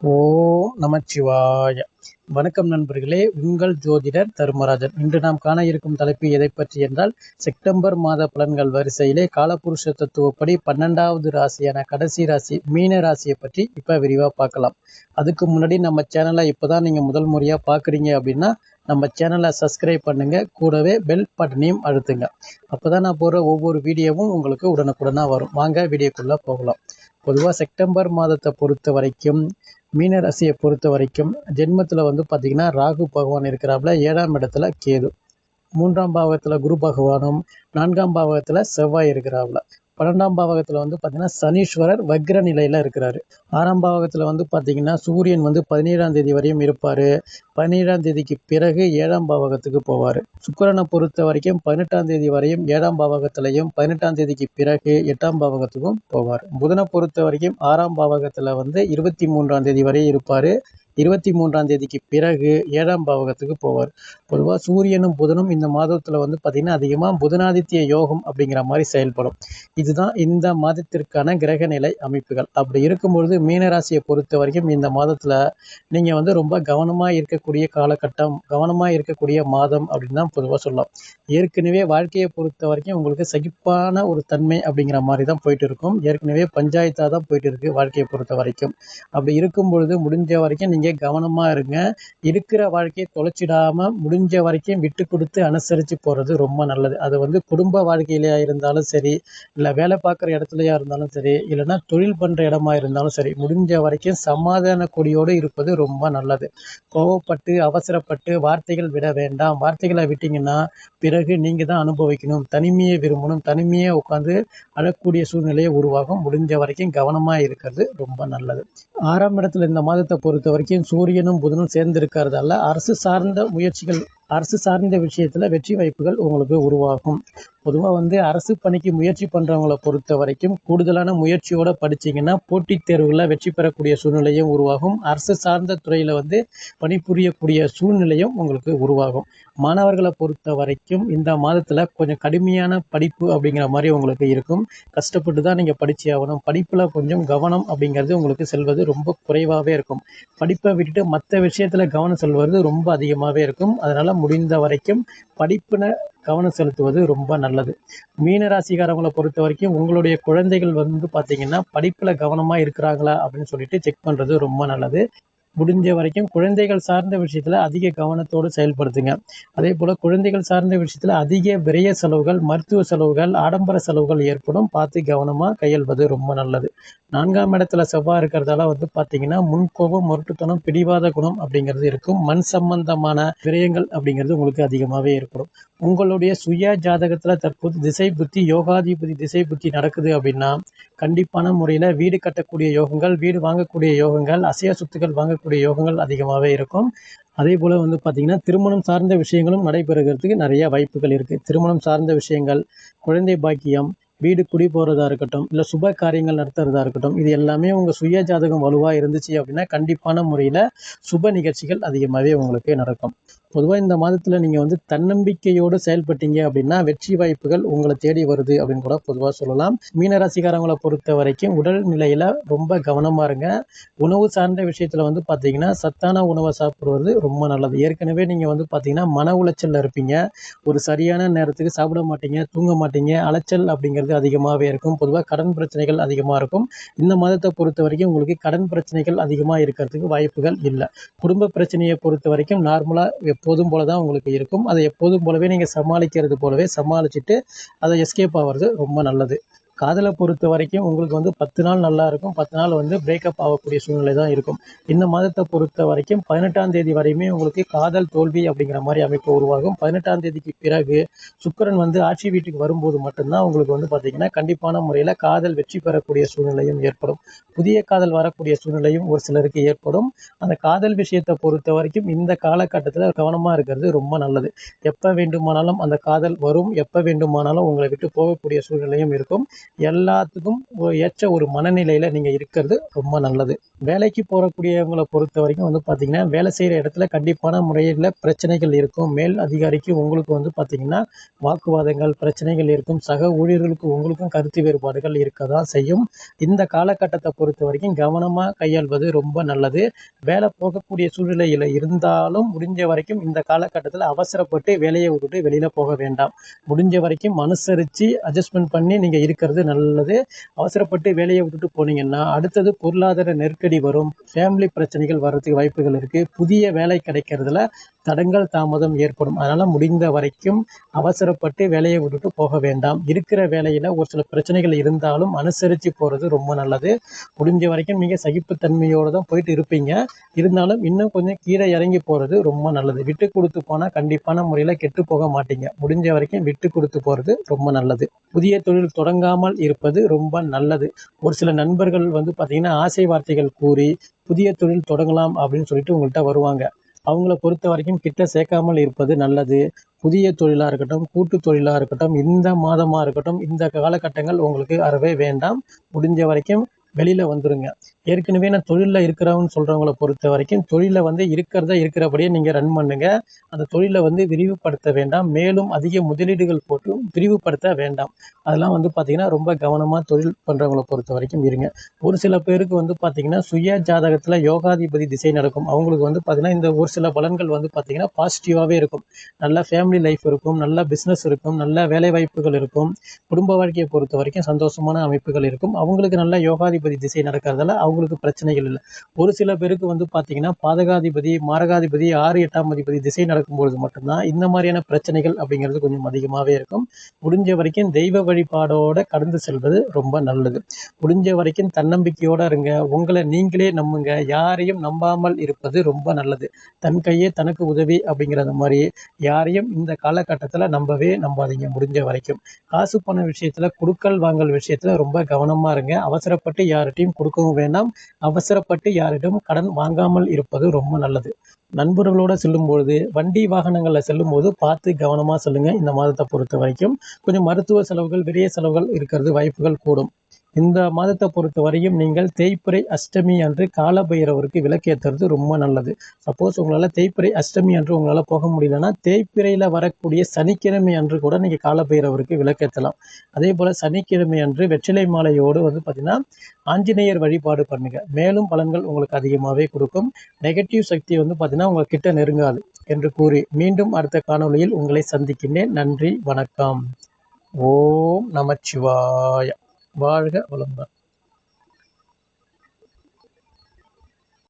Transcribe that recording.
ஓ நமச்சிவாய. வணக்கம் நண்பர்களே உங்கள் ஜோதிடர் தர்மராஜன். இன்று நாம் காண இருக்கும் தலைப்பு எதை பற்றி என்றால் செப்டம்பர் மாத பலன்கள் வரிசையிலே காலபுருஷ தத்துவப்படி பன்னெண்டாவது ராசியான கடைசி ராசி மீன ராசியை பற்றி இப்போ விரிவாக பார்க்கலாம். அதுக்கு முன்னாடி நம்ம சேனலை இப்போ தான் நீங்கள் முதல் முறையாக பார்க்குறீங்க அப்படின்னா நம்ம சேனலை சப்ஸ்கிரைப் பண்ணுங்க. கூடவே பெல் பட்டனையும் அழுத்துங்க. அப்போ தான் நான் போடுற ஒவ்வொரு வீடியோவும் உங்களுக்கு உடனுக்குடனாக வரும். வாங்க வீடியோக்குள்ளே போகலாம். பொதுவாக செப்டம்பர் மாதத்தை பொறுத்த வரைக்கும் மீன ராசியை பொறுத்த வரைக்கும் ஜென்மத்தில் வந்து பார்த்திங்கன்னா ராகு பகவான் இருக்கிறாப்புல ஏழாம் இடத்துல கேது. மூன்றாம் பாவத்தில் குரு பகவானும் நான்காம் பாவத்தில் செவ்வாய் இருக்கிறாப்புல. பன்னெண்டாம் பாவகத்தில் வந்து பார்த்தீங்கன்னா சனீஸ்வரர் வக்ர நிலையில் இருக்கிறாரு. ஆறாம் பாவகத்தில் வந்து பார்த்தீங்கன்னா சூரியன் வந்து பதினேழாம் தேதி வரையும் இருப்பார். பதினேழாம் தேதிக்கு பிறகு ஏழாம் பாவகத்துக்கு போவார். சுக்கரனை பொறுத்த வரைக்கும் பதினெட்டாம் தேதி வரையும் ஏழாம் பாவகத்திலையும் பதினெட்டாம் தேதிக்கு பிறகு எட்டாம் பாவகத்துக்கும் போவார். புதனை பொறுத்த வரைக்கும் ஆறாம் பாவகத்தில் வந்து இருபத்தி மூன்றாம் தேதி வரை இருப்பார். இருபத்தி மூன்றாம் தேதிக்கு பிறகு ஏழாம் பாவகத்துக்கு போவார். பொதுவாக சூரியனும் புதனும் இந்த மாதத்தில் வந்து பார்த்திங்கன்னா அதிகமாக புதனாதித்ய யோகம் அப்படிங்கிற மாதிரி செயல்படும். இதுதான் இந்த மாதத்திற்கான கிரக நிலை அமைப்புகள். அப்படி இருக்கும்பொழுது மீனராசியை பொறுத்த வரைக்கும் இந்த மாதத்தில் நீங்கள் வந்து ரொம்ப கவனமாக இருக்கக்கூடிய காலகட்டம் கவனமாக இருக்கக்கூடிய மாதம் அப்படின்னு தான் பொதுவாக சொல்லலாம். ஏற்கனவே வாழ்க்கையை பொறுத்த வரைக்கும் உங்களுக்கு சகிப்பான ஒரு தன்மை அப்படிங்கிற மாதிரி தான் போயிட்டு இருக்கும். ஏற்கனவே பஞ்சாயத்தாக தான் போயிட்டு இருக்கு வாழ்க்கையை பொறுத்த வரைக்கும். அப்படி இருக்கும் பொழுது முடிஞ்ச வரைக்கும் நீங்கள் கவனமாக இருங்க. இருக்கிற வாழ்க்கையை தொலைச்சிடாமல் முடிஞ்ச வரைக்கும் விட்டு கொடுத்து அனுசரித்து போகிறது ரொம்ப நல்லது. அது வந்து குடும்ப வாழ்க்கையிலையா இருந்தாலும் சரி இல்லை வேலை பார்க்குற இடத்துலையா இருந்தாலும் சரி இல்லைன்னா தொழில் பண்ணுற இடமா இருந்தாலும் சரி முடிஞ்ச வரைக்கும் சமாதான கொடியோடு இருப்பது ரொம்ப நல்லது. கோவப்பட்டு அவசரப்பட்டு வார்த்தைகள் விட வேண்டாம். வார்த்தைகளை விட்டிங்கன்னா பிறகு நீங்கள் தான் அனுபவிக்கணும். தனிமையை விரும்பணும். தனிமையை உட்காந்து அழக்கூடிய சூழ்நிலையை உருவாகும் முடிஞ்ச வரைக்கும் கவனமாக இருக்கிறது ரொம்ப நல்லது. ஆறாம் இடத்துல இந்த மாதத்தை பொறுத்த வரைக்கும் சூரியனும் புதனும் சேர்ந்து இருக்கிறதால அரசு சார்ந்த முயற்சிகள் அரசு சார்ந்த விஷயத்தில் வெற்றி வாய்ப்புகள் உங்களுக்கு உருவாகும். பொதுவாக வந்து அரசு பணிக்கு முயற்சி பண்ணுறவங்கள பொறுத்த வரைக்கும் கூடுதலான முயற்சியோடு படிச்சிங்கன்னா போட்டித் தேர்வுகளில் வெற்றி பெறக்கூடிய சூழ்நிலையும் உருவாகும். அரசு சார்ந்த துறையில் வந்து பணிபுரியக்கூடிய சூழ்நிலையும் உங்களுக்கு உருவாகும். மாணவர்களை பொறுத்த வரைக்கும் இந்த மாதத்தில் கொஞ்சம் கடுமையான படிப்பு அப்படிங்கிற மாதிரி உங்களுக்கு இருக்கும். கஷ்டப்பட்டு தான் நீங்கள் படித்து ஆகணும். படிப்பில் கொஞ்சம் கவனம் அப்படிங்கிறது உங்களுக்கு செல்வது ரொம்ப குறைவாகவே இருக்கும். படிப்பை விட்டுட்டு மற்ற விஷயத்தில் கவனம் செல்வது ரொம்ப அதிகமாகவே இருக்கும். அதனால் முடிந்த வரைக்கும் படிப்பின கவனம் செலுத்துவது ரொம்ப நல்லது. மீனராசிக்காரவங்களை பொறுத்த வரைக்கும் உங்களுடைய குழந்தைகள் வந்து பார்த்தீங்கன்னா படிப்பில் கவனமாக இருக்கிறாங்களா அப்படின்னு சொல்லிட்டு செக் பண்ணுறது ரொம்ப நல்லது. முடிஞ்ச வரைக்கும் குழந்தைகள் சார்ந்த விஷயத்தில் அதிக கவனத்தோடு செயல்படுத்துங்க. அதே போல் குழந்தைகள் சார்ந்த விஷயத்தில் அதிக விரைய செலவுகள் மருத்துவ செலவுகள் ஆடம்பர செலவுகள் ஏற்படும். பார்த்து கவனமாக கையாள்வது ரொம்ப நல்லது. நான்காம் இடத்துல செவ்வாய் இருக்கிறதால வந்து பார்த்தீங்கன்னா முன்கோபம் முரட்டுத்தனம் பிடிவாத குணம் அப்படிங்கிறது இருக்கும். மண் சம்பந்தமான விரயங்கள் அப்படிங்கிறது உங்களுக்கு அதிகமாகவே ஏற்படும். உங்களுடைய சுய ஜாதகத்தில் தற்போது திசை புத்தி யோகாதிபதி திசை புத்தி நடக்குது அப்படின்னா கண்டிப்பான முறையில் வீடு கட்டக்கூடிய யோகங்கள் வீடு வாங்கக்கூடிய யோகங்கள் அசைய சொத்துக்கள் வாங்கக்கூடிய யோகங்கள் அதிகமாகவே இருக்கும். அதே போல் வந்து பார்த்திங்கன்னா திருமணம் சார்ந்த விஷயங்களும் நடைபெறுகிறதுக்கு நிறைய வாய்ப்புகள் இருக்குது திருமணம் சார்ந்த விஷயங்கள் குழந்தை பாக்கியம் வீடு குடி போகிறதா இருக்கட்டும் இல்லை சுப காரியங்கள் நடத்துறதா இருக்கட்டும் இது எல்லாமே உங்கள் சுய ஜாதகம் வலுவாக இருந்துச்சு அப்படின்னா கண்டிப்பான முறையில் சுப நிகழ்ச்சிகள் அதிகமாகவே உங்களுக்கு நடக்கும். பொதுவாக இந்த மாதத்தில் நீங்கள் வந்து தன்னம்பிக்கையோடு செயல்பட்டீங்க அப்படின்னா வெற்றி வாய்ப்புகள் உங்களை தேடி வருது அப்படின்னு கூட பொதுவாக சொல்லலாம். மீனராசிக்காரங்களை பொறுத்த வரைக்கும் உடல் நிலையில் ரொம்ப கவனமாக இருங்க. உணவு சார்ந்த விஷயத்தில் வந்து பார்த்தீங்கன்னா சத்தான உணவை சாப்பிடுவது ரொம்ப நல்லது. ஏற்கனவே நீங்கள் வந்து பார்த்தீங்கன்னா மன உளைச்சலில் இருப்பீங்க. ஒரு சரியான நேரத்துக்கு சாப்பிட மாட்டீங்க தூங்க மாட்டீங்க அலைச்சல் அப்படிங்கிறது அதிகமாகவே இருக்கும். பொதுவாக கடன் பிரச்சனைகள் அதிகமாக இருக்கும். இந்த மாதத்தை பொறுத்த வரைக்கும் உங்களுக்கு கடன் பிரச்சனைகள் அதிகமாக இருக்கிறதுக்கு வாய்ப்புகள் இல்லை. குடும்ப பிரச்சனையை பொறுத்த வரைக்கும் நார்மலாக எப்போதும் போல தான் உங்களுக்கு இருக்கும். அதை எப்போதும் போலவே நீங்கள் சமாளிக்கிறது போலவே சமாளிச்சுட்டு அதை எஸ்கேப் ஆகிறது ரொம்ப நல்லது. காதலை பொறுத்த வரைக்கும் உங்களுக்கு வந்து பத்து நாள் நல்லா இருக்கும். பத்து நாள் வந்து பிரேக்கப் ஆகக்கூடிய சூழ்நிலை தான் இருக்கும். இந்த மாதத்தை பொறுத்த வரைக்கும் பதினெட்டாம் தேதி வரையுமே உங்களுக்கு காதல் தோல்வி அப்படிங்கிற மாதிரி அமைப்பு உருவாகும். பதினெட்டாம் தேதிக்கு பிறகு சுக்கரன் வந்து ஆட்சி வீட்டுக்கு வரும்போது மட்டும்தான் உங்களுக்கு வந்து பார்த்தீங்கன்னா கண்டிப்பான முறையில் காதல் வெற்றி பெறக்கூடிய சூழ்நிலையும் ஏற்படும். புதிய காதல் வரக்கூடிய சூழ்நிலையும் ஒரு சிலருக்கு ஏற்படும். அந்த காதல் விஷயத்தை பொறுத்த வரைக்கும் இந்த காலகட்டத்தில் கவனமாக இருக்கிறது ரொம்ப நல்லது. எப்போ வேண்டுமானாலும் அந்த காதல் வரும். எப்போ வேண்டுமானாலும் உங்களை விட்டு போகக்கூடிய சூழ்நிலையும் இருக்கும். எல்லாத்துக்கும் ஏற்ற ஒரு மனநிலையில் நீங்கள் இருக்கிறது ரொம்ப நல்லது. வேலைக்கு போகக்கூடியவங்களை பொறுத்த வரைக்கும் வந்து பார்த்தீங்கன்னா வேலை செய்கிற இடத்துல கண்டிப்பான முறையில் பிரச்சனைகள் இருக்கும். மேல் அதிகாரிக்கு உங்களுக்கு வந்து பார்த்தீங்கன்னா வாக்குவாதங்கள் பிரச்சனைகள் இருக்கும். சக ஊழியர்களுக்கு உங்களுக்கும் கருத்து வேறுபாடுகள் இருக்க தான் செய்யும். இந்த காலகட்டத்தை பொறுத்த பொறுத்த வரைக்கும் கவனமாக கையாள்வது ரொம்ப நல்லது. வேலை போகக்கூடிய சூழ்நிலையில் இருந்தாலும் முடிஞ்ச வரைக்கும் இந்த காலகட்டத்தில் அவசரப்பட்டு வேலையை விட்டுட்டு வெளியில் போக வேண்டாம். முடிஞ்ச வரைக்கும் அனுசரித்து அட்ஜஸ்ட்மெண்ட் பண்ணி நீங்கள் இருக்கிறது நல்லது. அவசரப்பட்டு வேலையை விட்டுட்டு போனீங்கன்னா அடுத்தது பொருளாதார நெருக்கடி வரும். ஃபேமிலி பிரச்சனைகள் வர்றதுக்கு வாய்ப்புகள் இருக்குது புதிய வேலை கிடைக்கிறதுல தடங்கள் தாமதம் ஏற்படும். அதனால் முடிந்த வரைக்கும் அவசரப்பட்டு வேலையை விட்டுட்டு போக வேண்டாம். இருக்கிற வேலையில் ஒரு சில பிரச்சனைகள் இருந்தாலும் அனுசரித்து போகிறது ரொம்ப நல்லது. முடிஞ்ச வரைக்கும் நீங்கள் சகிப்புத்தன்மையோடு தான் போயிட்டு இருப்பீங்க. இருந்தாலும் இன்னும் கொஞ்சம் கீழே இறங்கி போகிறது ரொம்ப நல்லது. விட்டு கொடுத்து போனால் கண்டிப்பான முறையில் கெட்டு போக மாட்டீங்க. முடிஞ்ச வரைக்கும் விட்டு கொடுத்து போகிறது ரொம்ப நல்லது. புதிய தொழில் தொடங்காமல் இருப்பது ரொம்ப நல்லது. ஒரு சில நண்பர்கள் வந்து பார்த்திங்கன்னா ஆசை வார்த்தைகள் கூறி புதிய தொழில் தொடங்கலாம் அப்படின்னு சொல்லிட்டு உங்கள்கிட்ட வருவாங்க. அவங்கள பொறுத்த வரைக்கும் கிட்ட சேர்க்காமல் இருப்பது நல்லது. புதிய தொழிலாக இருக்கட்டும் கூட்டு தொழிலாக இருக்கட்டும் இந்த மாதமாக இருக்கட்டும் இந்த காலகட்டங்கள் உங்களுக்கு அறவே வேண்டாம். முடிஞ்ச வரைக்கும் வெளியில் வந்துருங்க. ஏற்கனவே நான் தொழிலில் இருக்கிறவன்னு சொல்கிறவங்கள பொறுத்த வரைக்கும் தொழிலில் வந்து இருக்கிறத இருக்கிறபடியே நீங்கள் ரன் பண்ணுங்கள் அந்த தொழிலை வந்து விரிவுபடுத்த வேண்டாம். மேலும் அதிக முதலீடுகள் போட்டு விரிவுபடுத்த வேண்டாம். அதெல்லாம் வந்து பார்த்திங்கன்னா ரொம்ப கவனமாக தொழில் பண்ணுறவங்கள பொறுத்த வரைக்கும் இருங்க. ஒரு சில பேருக்கு வந்து பார்த்திங்கன்னா சுய ஜாதகத்தில் யோகாதிபதி திசை நடக்கும். அவங்களுக்கு வந்து பார்த்திங்கன்னா இந்த ஒரு சில பலன்கள் வந்து பார்த்திங்கன்னா பாசிட்டிவாகவே இருக்கும். நல்ல ஃபேமிலி லைஃப் இருக்கும். நல்ல பிஸ்னஸ் இருக்கும். நல்ல வேலை வாய்ப்புகள் இருக்கும். குடும்ப வாழ்க்கையை பொறுத்த வரைக்கும் சந்தோஷமான அமைப்புகள் இருக்கும். அவங்களுக்கு நல்ல யோகாதிபதி திசை நடக்கிறதால அவங்களுக்கு பிரச்சனைகள் இல்லை. ஒரு சில பேருக்கு வந்து பார்த்தீங்கன்னா பாதகாதிபதி மாரகாதிபதி ஆறு எட்டாம் அதிபதி திசை நடக்கும்பொழுது மட்டும்தான் இந்த மாதிரியான பிரச்சனைகள் அப்படிங்கிறது கொஞ்சம் அதிகமாகவே இருக்கும். முடிஞ்ச வரைக்கும் தெய்வ வழிபாடோட கடந்து செல்வது ரொம்ப நல்லது. முடிஞ்ச வரைக்கும் தன்னம்பிக்கையோட இருங்க. உங்களை நீங்களே நம்புங்க. யாரையும் நம்பாமல் இருப்பது ரொம்ப நல்லது. தன் கையே தனக்கு உதவி அப்படிங்கிறது மாதிரி யாரையும் இந்த காலகட்டத்தில் நம்பவே நம்பாதீங்க முடிஞ்ச வரைக்கும். காசு பண விஷயத்தில் கொடுக்கல் வாங்கல் விஷயத்தில் ரொம்ப கவனமாக இருங்க. அவசரப்பட்டு யார்கிட்டையும் கொடுக்கவும் வேண்டாம். அவசரப்பட்டு யாரிடம் கடன் வாங்காமல் இருப்பது ரொம்ப நல்லது. நண்பர்களோடு செல்லும்பொழுது வண்டி வாகனங்களில் செல்லும்போது பார்த்து கவனமாக செல்லுங்கள் இந்த மாதத்தை பொறுத்த வரைக்கும் கொஞ்சம் மருத்துவ செலவுகள் பெரிய செலவுகள் இருக்கிறது வாய்ப்புகள் கூடும். இந்த மாதத்தை பொறுத்த வரையும் நீங்கள் தேய்பிறை அஷ்டமி அன்று காலபைரவருக்கு விளக்கேற்றுறது ரொம்ப நல்லது. சப்போஸ் உங்களால் தேய்பிறை அஷ்டமி அன்று உங்களால் போக முடியலன்னா தேய்பிறையில் வரக்கூடிய சனிக்கிழமை அன்று கூட நீங்கள் காலபைரவருக்கு விளக்கேற்றலாம் அதே போல் சனிக்கிழமை அன்று வெற்றிலை மாலையோடு வந்து பார்த்திங்கன்னா ஆஞ்சநேயர் வழிபாடு பண்ணுங்க. மேலும் பலன்கள் உங்களுக்கு அதிகமாகவே கொடுக்கும். நெகட்டிவ் சக்தி வந்து பார்த்திங்கன்னா உங்கள் கிட்ட நெருங்காது என்று கூறி மீண்டும் அடுத்த காணொளியில் உங்களை சந்திக்கின்றேன். நன்றி வணக்கம். ஓம் நமச்சிவாய. வாழ்க வளமுடன்.